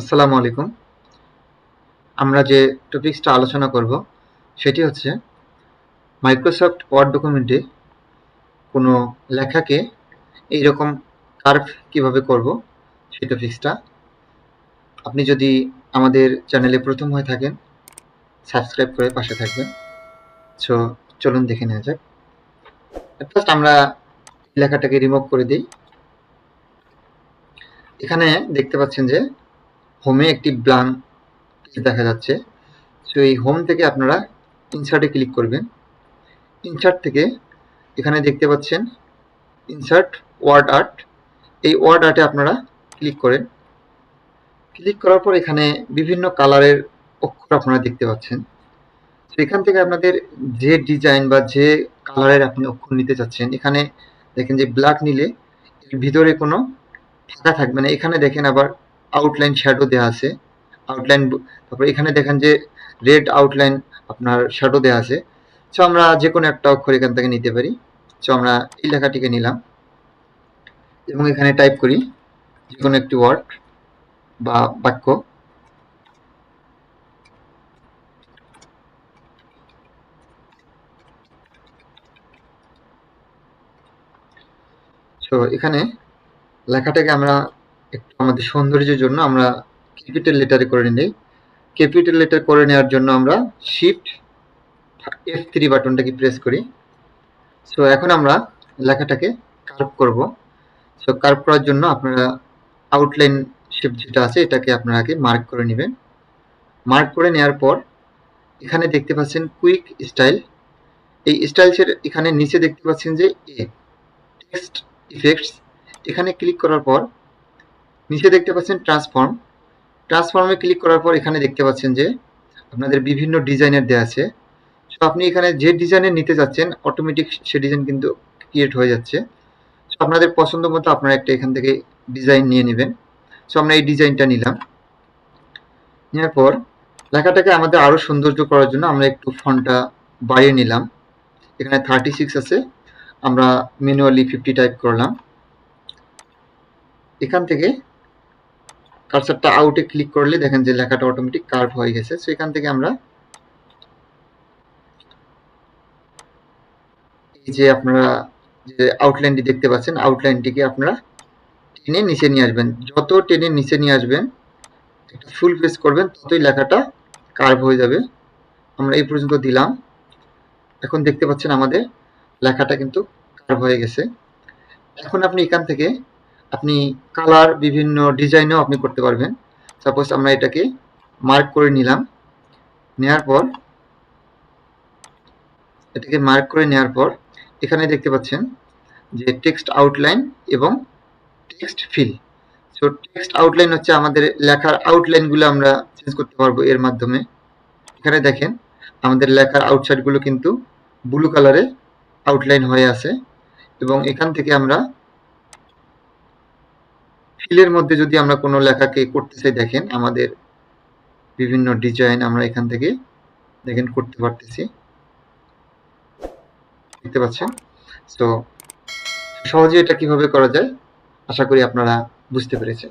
আসসালামু আলাইকুম। আমরা যে টপিক্সটা আলোচনা করব, সেটি হচ্ছে মাইক্রোসফট ওয়ার্ড ডকুমেন্টে কোনো লেখাকে এইরকম কার্ভ কীভাবে করব, সেই টপিক্সটা। আপনি যদি আমাদের চ্যানেলে প্রথম হয়ে থাকেন, সাবস্ক্রাইব করে পাশে থাকবেন। সো চলুন দেখে নেওয়া যাক। ফার্স্ট আমরা লেখাটাকে রিমুভ করে দিই। এখানে দেখতে পাচ্ছেন যে হোমে একটি ব্লাঙ্ক দেখা যাচ্ছে। সো এই হোম থেকে আপনারা ইনসার্টে ক্লিক করবেন। ইনসার্ট থেকে এখানে দেখতে পাচ্ছেন ইনসার্ট ওয়ার্ড আর্ট এই ওয়ার্ড আর্টে আপনারা ক্লিক করেন। ক্লিক করার পর এখানে বিভিন্ন কালারের অক্ষর আপনারা দেখতে পাচ্ছেন। তো এখান থেকে আপনাদের যে ডিজাইন বা যে কালারের আপনি অক্ষর নিতে চাচ্ছেন, এখানে দেখেন যে ব্ল্যাক নিলে এর ভিতরে কোনো ফাঁকা থাকবে না। এখানে দেখেন আবার আউটলাইন শ্যাডো দেওয়া আছে। আউটলাইন তারপর এখানে দেখেন যে রেড আউটলাইন আপনার শ্যাডো দেওয়া আছে। সো আমরা যে কোনো একটা অক্ষর এখান থেকে নিতে পারি। সো আমরা এই লেখাটিকে নিলাম। এবং এখানে টাইপ করি যে কোনো একটি ওয়ার্ড বা বাক্য। সো এখানে লেখাটাকে আমরা একটু আমাদের সৌন্দর্যের জন্য আমরা ক্যাপিটাল লেটারে করে নিই। ক্যাপিটাল লেটার করে নেওয়ার জন্য আমরা শিফট এফ থ্রি বাটনটাকে প্রেস করি। সো এখন আমরা লেখাটাকে কার্ভ করব। সো কার্ভ করার জন্য আপনারা আউটলাইন শেপ যেটা আছে, এটাকে আপনারা আগে মার্ক করে নেবেন। মার্ক করে নেওয়ার পর এখানে দেখতে পাচ্ছেন কুইক স্টাইল এই স্টাইলসের এখানে নিচে দেখতে পাচ্ছেন যে এ টেক্সট ইফেক্টস এখানে ক্লিক করার পর নিচে দেখতে পাচ্ছেন ট্রান্সফর্ম ট্রান্সফর্মে ক্লিক করার পর এখানে দেখতে পাচ্ছেন যে আপনাদের বিভিন্ন ডিজাইনের দেওয়া আছে। সো আপনি এখানে যে ডিজাইনের নিতে যাচ্ছেন অটোমেটিক সে ডিজাইন কিন্তু ক্রিয়েট হয়ে যাচ্ছে। সো আপনাদের পছন্দ মতো আপনারা একটা এখান থেকে ডিজাইন নিয়ে নেবেন। সো আমরা এই ডিজাইনটা নিলাম। নেওয়ার পর লেখাটাকে আমাদের আরও সৌন্দর্য করার জন্য আমরা একটু ফন্টটা বাড়িয়ে নিলাম। এখানে থার্টি সিক্স আছে। আমরা ম্যানুয়ালি ফিফটি টাইপ করলাম। এখান থেকে কার্সারটা আউটে ক্লিক করলে দেখেন যে লেখাটা অটোমেটিক কার্ভ হয়ে গেছে সো এখান থেকে আমরা এই যে আপনারা যে আউটলাইনটি দেখতে পাচ্ছেন আউটলাইনটিকে আপনারা টেনে নিচে নিয়ে আসবেন। যত টেনে নিচে নিয়ে আসবেন, একটা ফুল প্রেস করবেন, ততই লেখাটা কার্ভ হয়ে যাবে। আমরা এই পর্যন্ত দিলাম। এখন দেখতে পাচ্ছেন আমাদের লেখাটা কিন্তু কার্ভ হয়ে গেছে। এখন আপনি এখান থেকে আপনি কালার বিভিন্ন ডিজাইনও আপনি করতে পারবেন। সাপোজ আমরা এটাকে মার্ক করে নিলাম। নেওয়ার পর, এটাকে মার্ক করে নেওয়ার পর, এখানে দেখতে পাচ্ছেন যে টেক্সট আউটলাইন এবং text fill so text outline হচ্ছে আমাদের লেখার আউটলাইনগুলো আমরা চেঞ্জ করতে পারব এর মাধ্যমে। এখানে দেখেন, আমাদের লেখার আউটসাইডগুলো কিন্তু ব্লু কালারে আউটলাইন হয়ে আছে। এবং এখান থেকে আমরা ফিলের মধ্যে যদি আমরা কোনো লেখাকে করতে চাই, দেখেন আমাদের বিভিন্ন ডিজাইন আমরা এখান থেকে, দেখেন করতে পারতেছি। দেখতে পাচ্ছেন? তো সহজে এটা কীভাবে করা যায়? আশা করি আপনারা বুঝতে পেরেছেন।